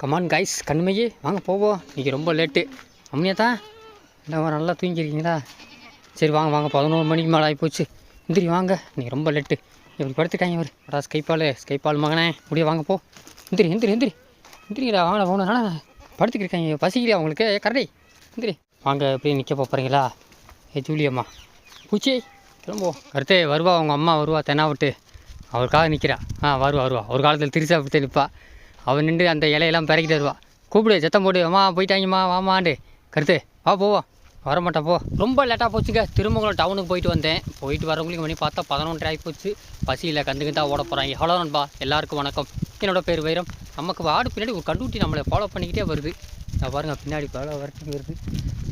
Come on guys கண்மையே வாங்க போவோம் இன்றைக்கி ரொம்ப லேட்டு அம்மியா தான் என்ன நல்லா தூங்கியிருக்கீங்களா சரி வாங்க வாங்க பதினோரு மணிக்கு மேலே ஆகிப்போச்சு இந்திரி வாங்க. இன்றைக்கி ரொம்ப லேட்டு இப்படி படுத்துட்டாங்க இவர். அடா ஸ்கைப்பால் ஸ்கைப்பால் மகனே. முடிய வாங்க போ. இந்திரி எந்திரி இந்திரி இந்திரிங்கடா வாங்க போகணும் ஆனால் படுத்துக்கிருக்காங்க பசிக்கலையா உங்களுக்கு? கரடி. இந்திரி வாங்க எப்படி நிற்க போகிறீங்களா ஏ ஜூலியம்மா பூச்சி கிளம்புவோம் கருத்தே வருவா உங்கள் அம்மா வருவா தென்னாவிட்டு. அவருக்காக நிற்கிறா ஆ வருவா வருவா. ஒரு காலத்தில் திருச்சா அப்படி நிற்பா அவன் நின்று அந்த இலையெல்லாம் பிறக்கிட்டு வருவா. கூப்பிடு சத்தம் போடு அம்மா போயிட்டாங்கம்மா வாமாண்டு கருத்து வா போவோம். வரமாட்டேன் போ. ரொம்ப லேட்டாக போச்சுங்க. திருமங்கலம் டவுனுக்கு போயிட்டு வந்தேன். போயிட்டு வரவங்களுக்கு மணி பார்த்தா பதினொன்று ஆகி போச்சு. பசியில் கந்துக்கு தான் ஓட போகிறாங்க ஹலோ நண்பா எல்லாருக்கும் வணக்கம். என்னோட பேர் வைரம். நமக்கு வாடு பின்னாடி ஒரு கண்டுட்டி நம்மளை ஃபாலோ பண்ணிக்கிட்டே வருது. நான் பாருங்க பின்னாடி ஃபாலோ வரட்டும் வருது.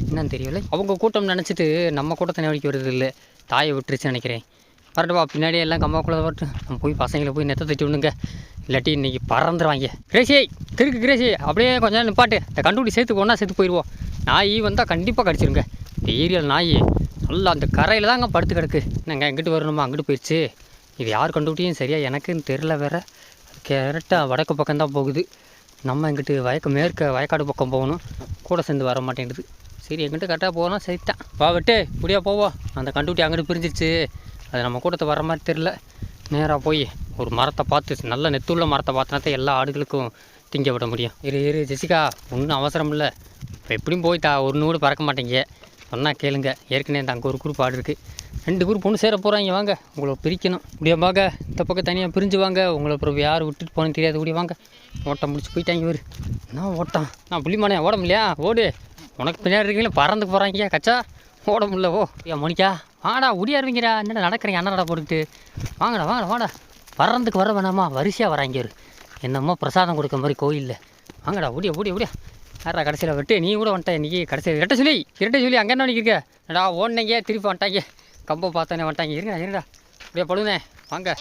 என்னன்னு தெரியல. அவங்க கூட்டம் நினச்சிட்டு நம்ம கூட்டத்தை வரைக்கும் வருது இல்லை தாயை விட்டுருச்சு நினைக்கிறேன். வரட்டுப்பா பின்னாடியே எல்லாம் கம்மாக்குள்ள வரட்டும். நம்ம போய் பசங்களை போய் நெத்த தட்டி விடுங்க. இல்லாட்டி இன்னைக்கு பறந்துருவாங்க. கிரேசி திருக்கு கிரேசி அப்படியே கொஞ்ச நேரம் நிப்பாட்டு. இந்த கண்டுபிடி சேர்த்து போனால் சேர்த்து போயிடுவோம் நாய் வந்தால் கண்டிப்பாக கடிச்சிருங்க. இந்த ஏரியாவில் நாய் நல்லா அந்த கரையில் தாங்க படுத்து கிடக்கு. நாங்கள் எங்கிட்டு வரணுமா? அங்கிட்டு போயிடுச்சு இது யார் கண்டுபிடியும் சரியாக எனக்குன்னு தெரில வேற. கரெக்டாக வடக்கு பக்கம் தான் போகுது. நம்ம எங்கிட்டு வயக்க மேற்க வயக்காடு பக்கம் போகணும். கூட சேர்ந்து வர மாட்டேங்குது. சரி எங்கிட்ட கரெக்டாக போகணும் சரிதான். வா வெட்டு முடியா போவோம். அந்த கண்டுபிடி அங்கிட்டு பிரிஞ்சிருச்சு. அது நம்ம கூட்டத்தை வர மாதிரி தெரில நேராக போய் ஒரு மரத்தை பார்த்து நல்ல நெத்துள்ள மரத்தை பார்த்தனா எல்லா ஆடுகளுக்கும் திங்க விட முடியும். இரு இரு ஜெசிகா ஒன்றும் அவசரம் இல்லை. இப்போ எப்படியும் போய் தா ஒரு நூறு பறக்க மாட்டீங்க. சொன்னால் கேளுங்க. ஏற்கனவே இந்த அங்கே ஒரு குரூப் ஆடு இருக்குது ரெண்டு குரூப் ஒன்று சேர போகிறாங்க வாங்க உங்களை பிரிக்கணும். இப்படியா வாங்க. இந்த பக்கம் தனியாக பிரிஞ்சு வாங்க. உங்களை அப்புறம் யார் விட்டுட்டு போனேன்னு தெரியாது. இப்படி வாங்க. ஓட்டம் முடிச்சு போயிட்டாங்க இவர். நான் ஓட்டம்? நான் புள்ளிமானே ஓட முடியலையா? ஓடு. உனக்கு பின்னாடி இருக்கீங்களா பறந்து போகிறாங்க கச்சா. ஓட முடியலவோ ஓ ஐயா மோனிக்கா வாடா உடியாருவீங்கடா என்னடா நடக்கிறீங்க? அண்ணடா போட்டுக்கிட்டு. வாங்கடா வாங்கடா வாடா. வர்றதுக்கு வர வேணாமா? வரிசையாக வராங்க இவரு என்னமோ பிரசாதம் கொடுக்க மாதிரி கோயிலில். வாங்கடா ஓடியா ஓடியா ஓடியா யாரா கடைசியில் விட்டு? நீ கூட வந்துட்ட இன்றைக்கி கடைசியில். இரட்டை சொல்லி இரட்டை சொல்லி அங்கே என்ன நிற்கிருக்க நடா ஓடினீங்க திருப்பி வந்துட்டாங்க. கம்பை பார்த்தானே வந்துட்டாங்க. இருங்கடா இருங்கடா. அப்படியே படுனே வாங்க.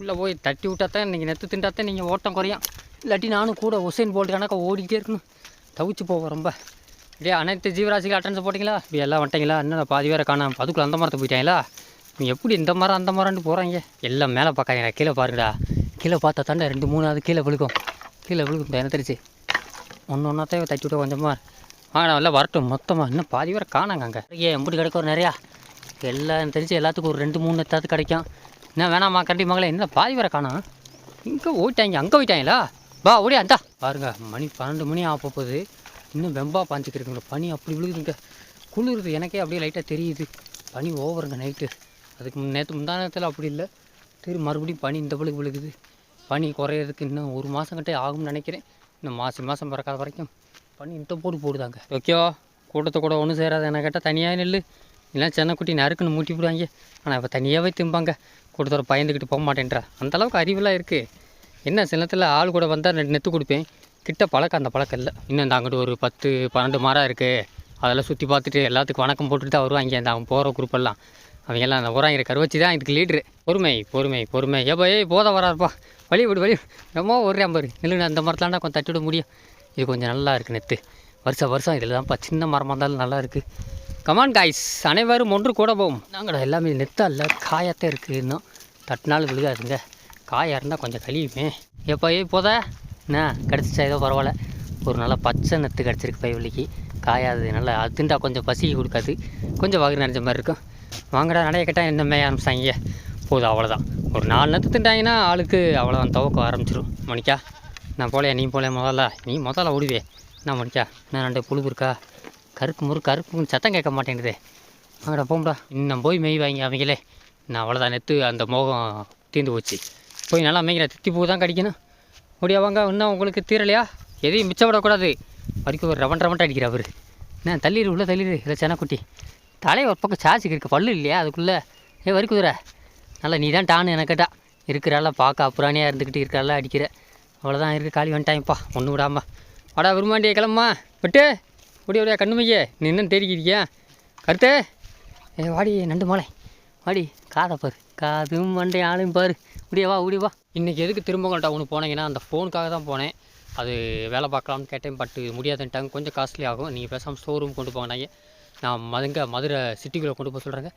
உள்ளே போய் தட்டி விட்டாத்தான் நீங்கள் நெத்து திண்டாத்தான் நீங்கள் ஓட்டம் குறையும். இல்லாட்டி நானும் கூட உசைன் போல்ட் கணக்காக ஓடிக்கிட்டே இருக்கணும். தவிச்சு போவோம் ரொம்ப. இல்லையா அனைத்து ஜீவராசிகள் அட்டன்ஸ் போட்டிங்களா? இப்படி எல்லாம் வந்துட்டீங்களா? இன்னும் பாதி பேரை காணாம அதுக்குள்ள அந்த மரத்தை போயிட்டாங்களா? நீ எப்படி இந்த மரம் அந்த மரம்னு போகிறாங்க எல்லாம் மேலே பார்க்காங்க கீழே பாருங்கடா. கீழே பார்த்தா தாண்டா ரெண்டு மூணாவது கீழே விழுக்கும் கீழே விழுக்கும் என்ன தெரிச்சு ஒன்று ஒன்றாத்தையும் தட்டி விட்டு கொஞ்சமாக ஆனால் எல்லாம் வரட்டும் மொத்தமாக இன்னும் பாதி பேரை காணாங்க அங்கே. ஏன் எப்படி கிடைக்கும் நிறையா. எல்லாம் தெரிஞ்சு எல்லாத்துக்கும் ஒரு ரெண்டு மூணு எத்தாவது கிடைக்கும். என்ன வேணாம்மா கண்டி மகளே என்ன பாதி பேரை காணும் இங்கே ஓட்டாங்க அங்கே போயிட்டாங்களா? வா ஓடியா அந்த பாருங்க மணி பன்னெண்டு மணி ஆக போகுது இன்னும் வெம்பாக பாஞ்சிக்கிருக்குங்க பனி அப்படி விழுகுதுங்க. குளிருது எனக்கே அப்படியே லைட்டாக தெரியுது. பனி ஓவருங்க நைட்டு அதுக்கு நேற்று முந்தா நேரத்தில் அப்படி இல்லை. திரும்பி மறுபடியும் பனி இந்த பழுக்கு விழுகுது. பனி குறையிறதுக்கு இன்னும் ஒரு மாதம் கிட்டே ஆகும்னு நினைக்கிறேன். இன்னும் மாதம் மாதம் பிறக்காத வரைக்கும் பனி இந்த போடு போடுதாங்க. ஓகேவா? கூட்டத்தை கூட ஒன்றும் சேராது. என்ன கேட்டால் தனியாக நெல் இல்லை சென்னக்குட்டி நறுக்குன்னு மூட்டி விடுவாங்க. ஆனால் இப்போ தனியாகவே திம்பாங்க. கூட்டத்தோட பயந்துக்கிட்டு போக மாட்டேன்றா. அந்த அளவுக்கு அறிவெல்லாம் இருக்குது என்ன சில நேரத்தில் ஆள் கூட வந்தால் நெத்து கொடுப்பேன். கிட்ட பழக்கம் அந்த பழக்கம் இல்லை. இன்னும் இந்த அங்கிட்டு ஒரு பத்து பன்னெண்டு மரம் இருக்குது அதெல்லாம் சுற்றி பார்த்துட்டு எல்லாத்துக்கும் வணக்கம் போட்டுட்டு தான் வருவாங்க. அந்த அவன் போகிற குரூப்பெல்லாம் அவங்க எல்லாம் அந்த உராங்கிற கருவச்சி தான் இதுக்கு லீட்ரு பொறுமை பொறுமை பொறுமை. ஏப்பா ஏய் போத வராருப்பா. வழி விடு வழி ரொம்ப ஒரு பாரு நில்லுங்க அந்த மரத்தாண்டா கொஞ்சம் தட்டி விட முடியும். இது கொஞ்சம் நல்லா இருக்குது நெத்து வருஷம் வருஷம் இதில் தான்ப்பா சின்ன மரமாக இருந்தாலும் நல்லா இருக்குது கமான் காய்ஸ் அனைவரும் ஒன்று கூட போகும் நாங்கடா எல்லாமே நெத்தா இல்லை. காயாத்தான் இருக்குது இன்னும் தட்டினாலும் விழுகாதுங்க. காயாக இருந்தால் கொஞ்சம் கழியுமே. எப்போ ஏய் போத. என்ன? கிடச்சிச்சா? ஏதோ பரவாயில்ல. ஒரு நல்ல பச்சை நெத்து கிடச்சிருக்கு பைவலிக்கு காயாது. நல்லா அது திண்டா கொஞ்சம் பசிக்கு கொடுக்காது. கொஞ்சம் வகு நிறைஞ்ச மாதிரி இருக்கும். வாங்கடா நடைய கேட்டால் என்ன மேய ஆரம்பிச்சாங்க? போதும் அவ்வளோதான் ஒரு நாலு நேரத்து திண்டாங்கன்னா ஆளுக்கு அவ்வளோதான் துவக்க ஆரம்பிச்சிடும் மணிக்கா நான் போலையா நீ போலையா முதல்ல? நீ முதல்ல ஓடுவே. என்ன மணிக்கா என்ன ரெண்டு புழுகு இருக்கா? கருக்கு முறுக்கு கருப்புன்னு சத்தம் கேட்க மாட்டேங்குதே. வாங்கடா போம்டா இன்னும் போய் மேய்வாங்க அவங்களே. நான் அவ்வளோதான் நெத்து அந்த மோகம் தீர்ந்து போச்சு. போய் நல்லா மேய்க்கிற தித்தி பூ தான் கடிக்கணும். முடியா வாங்க இன்னும் உங்களுக்கு தீரலையா? எதையும் மிச்சம் விடக்கூடாது வரைக்கும் ஒரு ரவன் ரவன்ட்டு அடிக்கிற அவர். என்ன தள்ளிடு உள்ளே தள்ளிடு இல்லை செனக்குட்டி. தலையை ஒரு பக்கம் சார்ஜுக்கு இருக்குது பல்லு இல்லையா? அதுக்குள்ளே ஏ வரி குதிரை. நல்லா நீ தான் டான்னு எனக்கிட்டா கேட்டா. இருக்கிறால பார்க்க அப்புறானியாக இருந்துக்கிட்டு இருக்கிறால அடிக்கிற. அவ்வளோதான் இருக்குது காலி வந்துட்டாங்கப்பா ஒன்று விடாம. வாடா விரும்பாண்டிய கிளம்புமா? விட்டு. ஓடி ஓடியா கண்ணுமையே நீ என்னன்னு தெரிக்கிறியா கருத்தே. ஏ வாடி நண்டு மாலை. வாடி காதை பாரு. காதும் மண்டை ஆளையும் பாரு. முடியவா வா வா. இன்றைக்கி எதுக்கு திரும்பங்கள்ட்ட ஒன்று போனீங்கன்னா அந்த ஃபோனுக்காக தான் போனேன். அது வேலை பார்க்கலாம்னு கேட்டேன் பட் முடியாதுன்ட்டாங்க. கொஞ்சம் காஸ்ட்லி ஆகும். நீங்கள் பேசாமல் ஸ்டோர் ரூம் கொண்டு போனாங்க நான் மதுங்க மதுரை சிட்டிக்குள்ளே கொண்டு போக சொல்கிறேங்க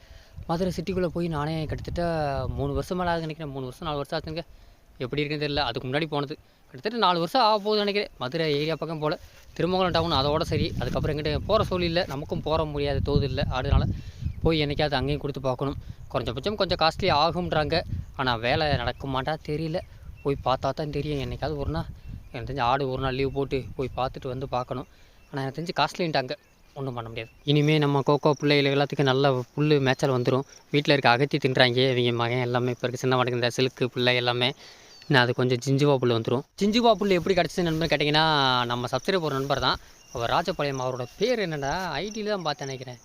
மதுரை சிட்டிக்குள்ளே போய் நானே கிட்டத்தட்ட மூணு வருஷம் மேலே ஆகுது நினைக்கிறேன். மூணு வருஷம் நாலு வருஷம் ஆச்சுங்க. எப்படி இருக்குன்னு தெரியல. அதுக்கு முன்னாடி போனது. கிட்டத்தட்ட நாலு வருஷம் ஆக போகுது நினைக்கிறேன். மதுரை ஏரியா பக்கம் போல். திருமங்கலம் டவுன் அதோட சரி. அதுக்கப்புறம் எங்கிட்ட போகிற சூழ்நிலை நமக்கும் போக முடியாத தோது இல்லை. அதனால போய் என்னைக்காவது அங்கேயும் கொடுத்து பார்க்கணும். குறைஞ்சபட்சம் கொஞ்சம் காஸ்ட்லி ஆகும்ன்றாங்க. ஆனால் வேலை நடக்குமாட்டா தெரியல. போய் பார்த்தா தான் தெரியும். என்னைக்காவது ஒரு நாள் எனக்கு தெரிஞ்சு ஆடு ஒரு நாள் லீவ் போட்டு போய் பார்த்துட்டு வந்து பார்க்கணும். ஆனால் எனக்கு தெரிஞ்சு காஸ்ட்லின்ட்டாங்க. ஒன்றும் பண்ண முடியாது. இனிமேல் நம்ம கோகோ பிள்ளைகள் எல்லாத்துக்கும் நல்ல புல் மேய்ச்சல் வந்துடும் வீட்டில் இருக்க அகத்தி தின்றாங்க. இவங்க மகன் எல்லாமே இப்போ இருக்க சின்ன வடக்கு இந்த சிலுக்கு பிள்ளை எல்லாமே. நான் அது கொஞ்சம் ஜிஞ்சுவா புல் வந்துடும் ஜிஞ்சுவா புல் எப்படி கிடச்சிது நண்பர் கேட்டிங்கன்னா நம்ம சப்ஸ்கிரைப் ஒரு நண்பர் தான் அவர் ராஜபாளையம் அவரோட பேர் என்னடா? ஐடியில் தான் பார்த்து நினைக்கிறேன்.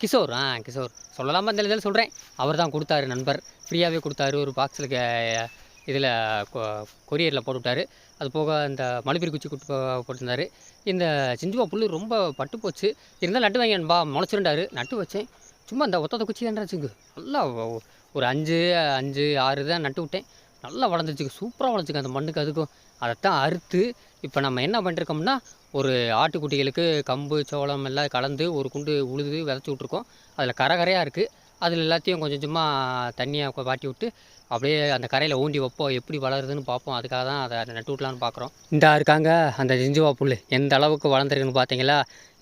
கிஷோர் ஆ கிஷோர். சொல்லலாமா இந்த இதில்? சொல்கிறேன் அவர் தான் கொடுத்தாரு நண்பர். ஃப்ரீயாகவே கொடுத்தாரு ஒரு பாக்ஸில் இதில் கொரியரில் போட்டுவிட்டாரு அது போக இந்த மலைப்பீரி குச்சி கொடுத்து போட்டிருந்தாரு. இந்த சிஞ்சுவா புல் ரொம்ப பட்டு போச்சு. இருந்தாலும் நட்டு வாங்கி நண்பா நட்டு வச்சேன். சும்மா இந்த ஒத்தத்தை குச்சி தான் வச்சுங்க நல்லா ஒரு அஞ்சு அஞ்சு ஆறு தான் நட்டு விட்டேன். நல்லா வளர்ந்துச்சுங்க சூப்பராக வளர்ந்துச்சுங்க அந்த மண்ணுக்கு அதுக்கும். அதைத்தான் அறுத்து இப்போ நம்ம என்ன பண்ணிருக்கோம்னா ஒரு ஆட்டுக்குட்டிகளுக்கு கம்பு சோளம் எல்லாம் கலந்து ஒரு குண்டு உழுது விதைச்சி விட்ருக்கோம் அதில் கரகரையாக இருக்குது அதில் எல்லாத்தையும் கொஞ்சம் கொஞ்சமாக தண்ணியை வாட்டி விட்டு அப்படியே அந்த கரையில் ஊண்டி வைப்போம். எப்படி வளருதுன்னு பார்ப்போம். அதுக்காக தான் அதை நட்டு விட்லான்னு பார்க்குறோம். இந்த இருக்காங்க அந்த ஜிஞ்சுவா புல் எந்த அளவுக்கு வளர்ந்துருக்குன்னு பார்த்தீங்களா?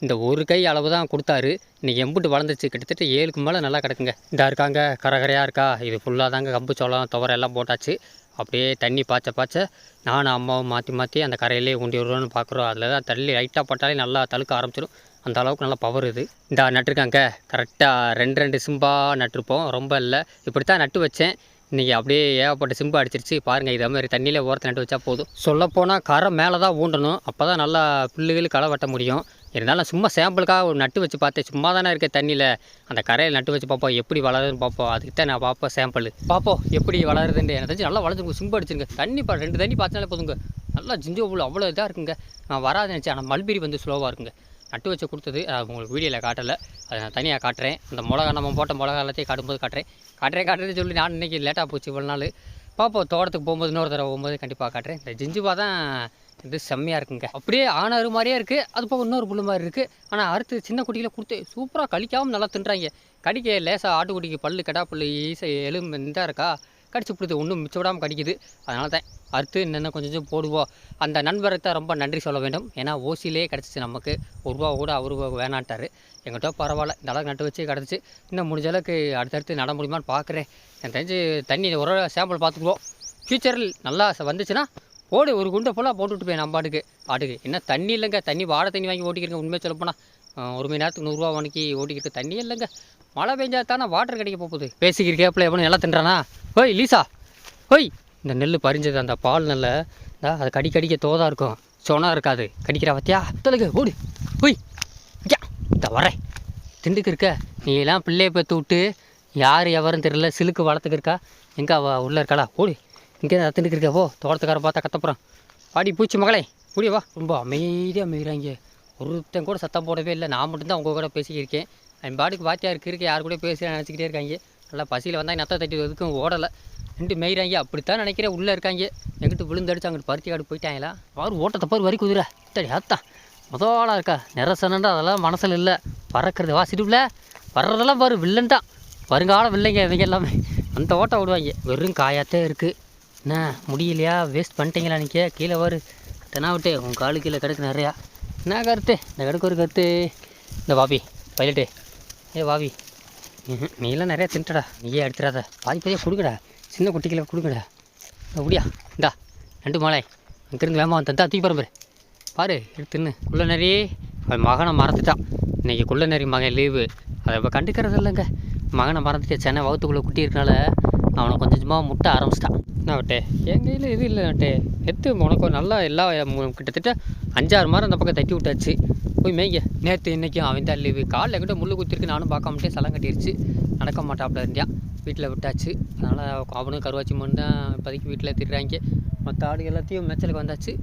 இந்த ஒரு கை அளவு தான் கொடுத்தாரு. இன்னைக்கு எம்புட்டு வளர்ந்துச்சு. கிட்டத்தட்ட ஏழுக்கு மேலே நல்லா கிடக்குங்க. இந்த இருக்காங்க. கரகரையாக இருக்கா? இது ஃபுல்லாக தாங்க. கம்பு சோளம் துவரை எல்லாம் போட்டாச்சு. அப்படியே தண்ணி பாய்ச்ச பாய்ச்ச நானும் அம்மாவும் மாற்றி மாற்றி அந்த கரையிலே உண்டி விடுறோன்னு பார்க்குறோம் அதில் தான் தள்ளி லைட்டாக போட்டாலே நல்லா தழுக்க ஆரம்பிச்சிடும். அந்த அளவுக்கு நல்லா பவர் இது. இந்த நட்டுருக்காங்க. கரெக்டாக ரெண்டு ரெண்டு சிம்பா நட்டிருப்போம். ரொம்ப இல்லை. இப்படி தான் நட்டு வச்சேன். இன்றைக்கி அப்படியே ஏகப்பட்ட சிம்பு அடிச்சிருச்சு. பாருங்கள் இதே மாதிரி தண்ணியில் ஓரத்தை நட்டு வச்சா போதும். சொல்லப்போனால் கரை மேலே தான் ஊண்டணும் அப்போ தான் நல்லா புல்லுகள் களை வெட்ட முடியும். இருந்தாலும் சும்மா சாம்பிளுக்காக ஒரு நட்டு வச்சு பார்த்தேன். சும்மா தானே இருக்க தண்ணியில். அந்த கரையில் நட்டு வச்சு பார்ப்போம் எப்படி வளருதுன்னு பார்ப்போம். அதுக்கு தான் நான் பார்ப்போம் சாம்பிள் பார்ப்போம் எப்படி வளருதுன்னு. எனக்கு தெரிஞ்சு நல்லா வளர்ந்துங்க சிம்பு அடிச்சிருங்க. தண்ணி பா ரெண்டு தண்ணி பார்த்தாலே போதுங்க. நல்லா ஜிஞ்சோ புல் அவ்வளோ இதாக இருக்குங்க. நான் வராது நினச்சேன். ஆனால் மல்பெரி வந்து ஸ்லோவாக இருக்குங்க. நட்டு வச்சு கொடுத்தது. அது உங்களுக்கு வீடியோவில் காட்டலை. அதை நான் தனியாக காட்டுறேன். அந்த மிளகா நம்ம போட்ட மிளகா எல்லாத்தையும் காட்டும்போது காட்டுறேன். காட்டுறேன் காட்டுறேன்னு சொல்லி நான் இன்றைக்கி லேட்டாக போச்சு இவ்வளோ நாள். பார்ப்போம் தோட்டத்துக்கு போகும்போது இன்னொரு தடவை போகும்போது கண்டிப்பாக காட்டுறேன். இந்த ஜிஞ்சுபா தான் இது செம்மையாக இருக்குங்க. அப்படியே ஆனாறு மாதிரியே இருக்குது அது போக இன்னொரு புல் மாதிரி இருக்குது ஆனால் அறுத்து சின்ன குட்டியில் கொடுத்து சூப்பராக கழிக்காமல் நல்லா தின்றாங்க. கடிக்க லேசாக ஆட்டுக்குட்டிக்கு பல்லு கெடா பல்லு ஈசை எலும்பு இதாக இருக்கா? கடிச்சு பிடிது ஒன்றும் மிச்சம் விடாமல் கடிக்குது. அதனால தான் அறுத்து என்னென்ன கொஞ்சம் கொஞ்சம் போடுவோம் அந்த நண்பருக்கு தான் ரொம்ப நன்றி சொல்ல வேண்டும். ஏன்னா ஓசிலே கிடச்சிச்சு நமக்கு. ஒரு ரூபா கூட அவரு வேணாட்டார் எங்கிட்ட பரவாயில்ல. இந்த அளவுக்கு நட்டு வச்சு கிடச்சிச்சு இன்னும் முடிஞ்ச அளவுக்கு அடுத்தடுத்து நட முடியுமான்னு பார்க்குறேன் எனக்கு தெரிஞ்சு தண்ணி ஒரு சாம்பிள் பார்த்துக்குவோம் ஃப்யூச்சரில் நல்லா வந்துச்சுன்னா போடு. ஒரு குண்டை ஃபுல்லாக போட்டுவிட்டு போய் நம்ம பாட்டுக்கு. பாட்டுக்கு. என்ன தண்ணி இல்லைங்க. தண்ணி வாட தண்ணி வாங்கி ஓட்டிக்கிறேங்க உண்மையை சொல்லப்போனால் ஒரு மணி நேரத்துக்கு நூறுரூவா வணக்கி ஓட்டிக்கிட்டு தண்ணி இல்லைங்க. மழை பெஞ்சா தானே வாட்டர் கிடைக்க போகுது. பேசிக்கிற கேப்பில் எவனும் எல்லாம் தின்றானா? ஓய் லீசா. ஓய் இந்த நெல் பறிஞ்சது அந்த பால் நெல்ல இந்தா அது கடி கடிக்க தோதாக இருக்கும். சொனா இருக்காது. கடிக்கிற பத்தியா? தொலைங்க ஓடு. ஓய் யா இந்த வரேன் திண்டுக்கு இருக்க. நீ எல்லாம் பிள்ளையை பெற்று விட்டு யார் எவரும் தெரியல சிலுக்கு வளர்த்துக்கு இருக்கா? எங்கே அவ உள்ளே இருக்காளா? ஓடி. இங்கே தான் திண்டுக்கு இருக்கா. போ தோட்டத்துக்காரன் பார்த்தா கத்தப்புறம் பாடி பூச்சி மகளே கூடிய வா. ரொம்ப அமைதியாக அமைகிறாங்க ஒருத்தன் கூட சத்தம் போடவே இல்லை. நான் மட்டும்தான் உங்கள் கூட பேசிக்கிருக்கேன். என் பாட்டுக்கு வாத்தியாருக்கு இருக்க யார் கூட பேசி நினச்சிக்கிட்டே இருக்காங்க. நல்லா பசியில் வந்தால் நத்த தட்டி எதுக்கும் ஓடலை. ரெண்டு மேய்கிறாங்க அப்படித்தான் நினைக்கிறேன். உள்ளே இருக்காங்க. எங்கிட்ட விழுந்தடிச்சு அங்கிட்டு பருத்தி காடு போயிட்டாங்களா? அவர் ஓட்டத்தை பாரு வரி குதிரை. இத்தடி அத்தான். முதலாக இருக்கா. நிறசனண்டா அதெல்லாம் மனசில் இல்லை. பறக்கிறது. வா சிடுவில் வர்றதெல்லாம் பாரு வில்லன்ட்டான் வருங்கால வில்லைங்க இவங்க எல்லாமே. அந்த ஓட்டம் விடுவாங்க வெறும் காயாத்தே இருக்குது என்ன முடியலையா? வேஸ்ட் பண்ணிட்டீங்களா நீங்கள் கீழே வரு தெனா விட்டு உன் காலு கீழே கிடக்கு நிறையா. என்ன கருத்து? இந்த கடுக்கு ஒரு கருத்து. இந்த பாபி பைலட்டு. ஏ பாபி. நீ நீலாம் நிறையா தின்ட்டடா. நீயே எடுத்துடாத. பாதி பாதியாக கொடுக்கடா. சின்ன குட்டிகளை கொடுக்கடா. அப்படியா இந்தா. ரெண்டு மாலை. அங்கேருந்து வேமா தந்தா தூக்கி பாரு பாரு எடுத்துன்னு எடுத்து தின்னு. குள்ள நிறைய அவன் மகனை மறந்துட்டான். இன்னைக்கு குள்ள நரி மகன் லீவு. அதை இப்போ கண்டுக்கிறது இல்லைங்க மகனை மறந்துட்டு சென்னை வகுத்துக்குள்ளே குட்டி இருக்கனால அவனை கொஞ்சமாக முட்ட ஆரம்பிச்சிட்டான். என்ன என் கையில் இது இல்லை வட்டே. நேற்று உனக்கு நல்லா எல்லா கிட்டத்தட்ட அஞ்சாறு மாதம் அந்த பக்கம் தட்டி விட்டாச்சு. போய் மேய்ங்க. நேற்று இன்றைக்கும் அவன் தான் லீவு காலில் எங்கிட்ட முள்ளு குத்திருக்கு நானும் பார்க்காமட்டே சலம் கட்டிருச்சு. நடக்க மாட்டாப்புல இருந்தியா வீட்டில் விட்டாச்சு. அதனால் அவனும் கருவாச்சி மண் தான் இப்போதைக்கு வீட்டில் திடுறாங்க மற்ற ஆடு எல்லாத்தையும் மேய்ச்சலுக்கு வந்தாச்சு.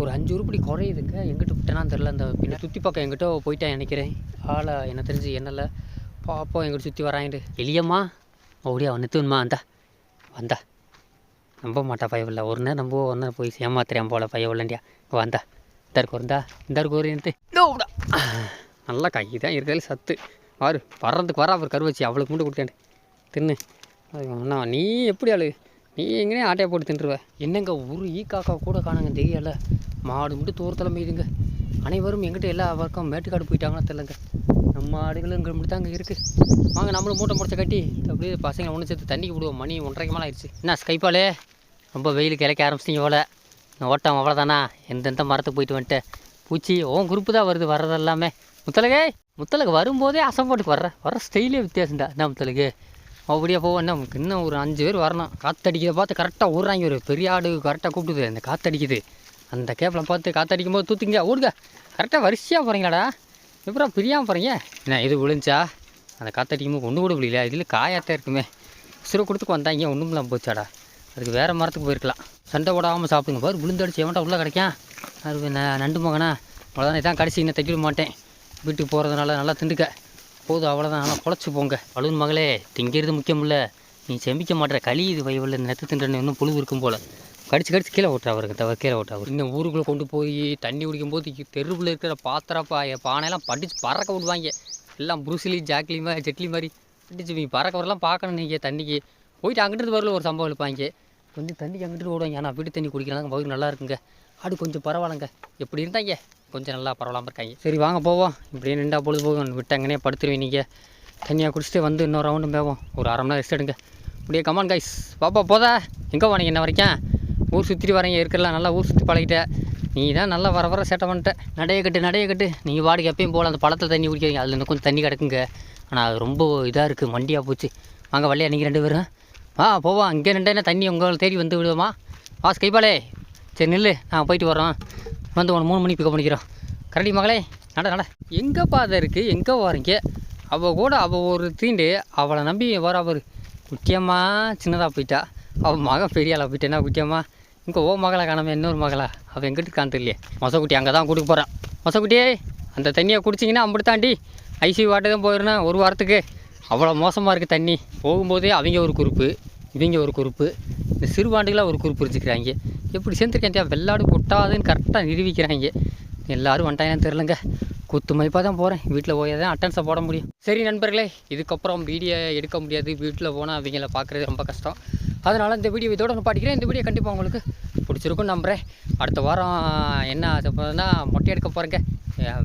ஒரு அஞ்சு உருப்படி குறையுதுங்க. எங்கிட்ட விட்டேன்னா தெரில அந்த பின்ன சுற்றி பக்கம் எங்கிட்ட போயிட்டேன் நினைக்கிறேன். ஆளை என்ன தெரிஞ்சு என்னல பாப்போம் எங்கிட்ட சுற்றி வராங்கிட்டு எளியம்மா ஓடியா நித்துவன்மா வந்தா. வந்தா. நம்ப மாட்டா பயவில்லை ஒரு நேரம் நம்ப ஒரு நேரம் போய் ஏமாத்துறேன் போல பயவில்லண்டியா வந்தா. இந்த. இருக்கு இருந்தா இந்த. இருக்கு ஒரு நல்லா கை தான் இருக்கிறதுல சத்து. பாரு வர்றதுக்கு வர அவர் கருவச்சி. அவளுக்கு மட்டும் கொடுத்தேன். தின்னு. அண்ணா நீ எப்படி ஆளு? நீ எங்கனே ஆட்டையை போட்டு தின்றுவ. என்னங்க ஒரு ஈ காக்கா கூட காணாங்க தெரியல. மாடு மட்டும் தூரத்தில் மேயுதுங்க. அனைவரும் எங்கிட்ட எல்லா பக்கம் மேட்டுக்காடு போயிட்டாங்கன்னு தெரிலங்க நம்ம ஆடுகளும் இங்கே மட்டும் தாங்க இருக்குது வாங்க நம்மளும் மூட்டை முடிச்ச கட்டி. அப்படியே பசங்களை ஒன்று சேர்த்து தண்ணிக்கு விடுவோம். மணி ஒன்றரைக்கு மேலே ஆயிடுச்சு. என்ன ஸ்கைப்பாலே ரொம்ப வெயிலுக்கு கிளைக்க ஆரம்பிச்சிட்டிங்க போல். ஓட்டம் அவ்வளோதானா எந்தெந்த மரத்துக்கு போயிட்டு வந்துட்டு பூச்சி உன் குரூப்பு தான் வருது வர்றதெல்லாமே. முத்தலகே முத்தலகு வரும்போதே அசம்பாட்டுக்கு வர்ற. வர ஸ்டைலே வித்தியாசம்டா என்ன முத்தலகு அப்படியே போவோம் என்ன நமக்கு இன்னும் ஒரு அஞ்சு பேர் வரணும். காத்தடிக்கிறத பார்த்து கரெக்டாக ஓடுறாங்க. ஒரு பெரிய ஆடு கரெக்டாக கூப்பிடுது அந்த காத்தடிக்குது. அந்த கேப்பில் பார்த்து காத்தடிக்கும் போது தூத்துங்க ஓடுங்க கரெக்டாக வரிசையாக போகிறீங்களாடா எப்பறம் பிரியாமல் போகிறீங்க என்ன இது விழுந்துச்சா? அந்த காத்தடிக்கும் போது ஒன்று கூட விழல இதில் காயாத்தான் இருக்குமே. சிறு கொடுத்துக்கு வந்தாங்க. ஒன்றும் இல்லாமல் போச்சாடா? அதுக்கு வேறு மரத்துக்கு போயிருக்கலாம். சண்டை போடாமல் சாப்பிடுங்க. பாரு விழுந்தடிச்சு எவன்டா உள்ளே கிடைக்கும் அது நண்டு மகனா? அவ்வளோதான் இதான் கடைசி இன்னும் தைக்கிட மாட்டேன். வீட்டுக்கு போகிறதுனால நல்லா திண்டுக்க. போதும் அவ்வளோதான் நல்லா குழச்சி போங்க. பலூன் மகளே திங்கிறது முக்கியம் இல்லை நீ செமிக்க மாட்டேற களி இது வயவில் நெத்து தின்றன்னு இன்னும் புழு இருக்கும் போல். கடிச்சு கடிச்சு கீழே ஓட்டுறா அவருக்கு தவிர கீழே ஓட்டுறா அவர் இன்னும் ஊருக்குள்ளே கொண்டு போய் தண்ணி குடிக்கும் போது தெருவில் இருக்கிற பாத்திர பா பானையெல்லாம் படிச்சு பறக்க விடுவாங்க. எல்லாம் புருசிலி ஜாக்லி மாதிரி ஜெட்லி மாதிரி படிச்சு நீ பறக்க வரலாம் பார்க்கணும் நீங்கள் தண்ணிக்கு. போயிட்டு அங்கிட்டு வரல ஒரு சம்பவம் எழுப்பாங்க. வந்து தண்ணிக்கு அங்கிட்டு ஓடுவாங்க. ஆனால் வீட்டு தண்ணி குடிக்கிறாங்க பகுதி நல்லா இருக்குங்க. ஆடு கொஞ்சம் பரவாயில்லைங்க. எப்படி இருந்தாங்க? கொஞ்சம் நல்லா பரவாயில்லாமல் இருக்காங்க. சரி வாங்க போவோம். இப்படியே நின்றா பொழுது போகும். விட்டாங்கன்னே படுத்துருவீங்க நீங்கள் தண்ணியாக குடிச்சிட்டு வந்து இன்னொரு ரவுண்டு போவோம் ஒரு அரை மணி நேரம் ரெஸ்ட் எடுங்க. இப்படியே கமான் கைஸ் பாப்பா போதா. எங்கே போனீங்க என்ன வரைக்கும்? ஊர் சுற்றிட்டு வரீங்க இருக்கலாம் நல்லா ஊர் சுற்றி பழகிட்ட. நீ தான் நல்லா வர வர சேட்டை பண்ணிட்ட. நடைய கட்டு நடைய கட்டு. நீங்கள் வாடகை எப்பயும் போகல அந்த பழத்தில் தண்ணி குடிக்கிறீங்க அதில் இன்னும் கொஞ்சம் தண்ணி கிடக்குங்க. ஆனால் அது ரொம்ப இதாக இருக்குது மண்டியாக போச்சு. வாங்க வள்ளையா நீங்கள் ரெண்டு பேரும். ஆ போவோம் இங்கே நின்றா தண்ணி உங்களை தேடி வந்து விடுவோமா? வாஸ் கைப்பாலே சரி நில்லு. நான் போயிட்டு வரோம் வந்து உன மூணு மணிக்கு பிக்கப் பண்ணிக்கிறோம். கரடி மகளே நட நட. எங்கே பாதை இருக்குது எங்கே வரீங்க? அவள் கூட அவள் ஒரு தீண்டு. அவளை நம்பி வர அவர். குட்டியம்மா சின்னதாக போயிட்டா. அவள் மகன் பெரிய ஆளாக போயிட்டேன்னா குட்டியம்மா? இங்கே ஓ மகளை காணாமல் இன்னொரு மகளா. அவள் எங்கிட்டு இருக்கான்னு தெரியலையே மொசக்குட்டி அங்கே தான் கொடுக்க போகிறான் மொசக்குட்டியே அந்த தண்ணியை குடிச்சிங்கன்னா அம்பிடுத்தாண்டி ஐசியூ வாட்டு தான் போயிடுனா ஒரு வாரத்துக்கு. அவ்வளோ மோசமாக இருக்குது தண்ணி. போகும்போதே அவங்க ஒரு குரூப்பு இவங்க ஒரு குரூப்பு இந்த சிறுபாண்டுகளாக ஒரு குரூப் வச்சுக்கிறாங்க எப்படி சேர்ந்துருக்கேன் வெள்ளாடு கொட்டாதுன்னு கரெக்டாக நிரூபிக்கிறாங்க. எல்லோரும் வந்துட்டாங்கன்னு தெரிலங்க குத்து மதிப்பாக தான் போகிறேன் வீட்டில் போய் தான் அட்டன்ஸை போட முடியும். சரி நண்பர்களே இதுக்கப்புறம் வீடியோ எடுக்க முடியாது. வீட்டில் போனால் அவங்கள பார்க்குறது ரொம்ப கஷ்டம். அதனால் இந்த வீடியோ இதோட நான் பாடிக்கிறேன். இந்த வீடியோ கண்டிப்பாக உங்களுக்கு பிடிச்சிருக்கும் நம்புகிறேன் அடுத்த வாரம் என்ன ஆசைப்படுறதுன்னா மொட்டை எடுக்க போகிறேங்க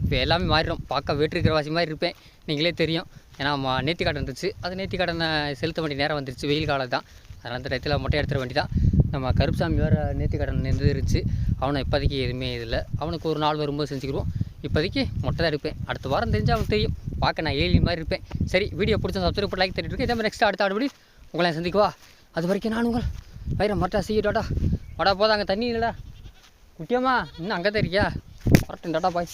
இப்போ எல்லாமே மாறிடும். பார்க்க வீட்டிருக்கிற வாசி மாதிரி இருப்பேன். நீங்களே தெரியும். ஏன்னா நேர்த்தி கடன் இருந்துச்சு அது நேர்த்தி கடனை செலுத்த வேண்டிய நேரம் வந்துருச்சு. வெயில் காலம் தான் அதனால் அந்த டயத்தில் மொட்டை எடுத்துட வேண்டியதான் நம்ம கருப்புசாமி வேறு நேர்த்தி கடன் இருந்துருச்சு அவனை இப்போதைக்கு எதுவுமே இல்லை அவனுக்கு ஒரு நாள் வரும்போது செஞ்சுக்கிடுவோம் இப்போதைக்கு மொட்டை தான் எடுப்பேன். அடுத்த வாரம் தெரிஞ்சால் அவனுக்கு தெரியும். பார்க்க நான் ஏழி மாதிரி இருப்பேன். சரி வீடியோ பிடிச்சா சப்ஸ்கிரைப் லைக் தட்டிட்டு இருக்கேன் இதே மாதிரி நெக்ஸ்ட் அடுத்த அடுபடி உங்களை சந்திக்குவா? அது வரைக்கும் நான் உங்கள் வைரம் மட்டா செய்யட்டாடா வாடா போதா அங்கே தண்ணி இல்லைடா. குட்டியம்மா இன்னும் அங்கே தான் இருக்கியா? வரட்டும் டாட்டா பாய்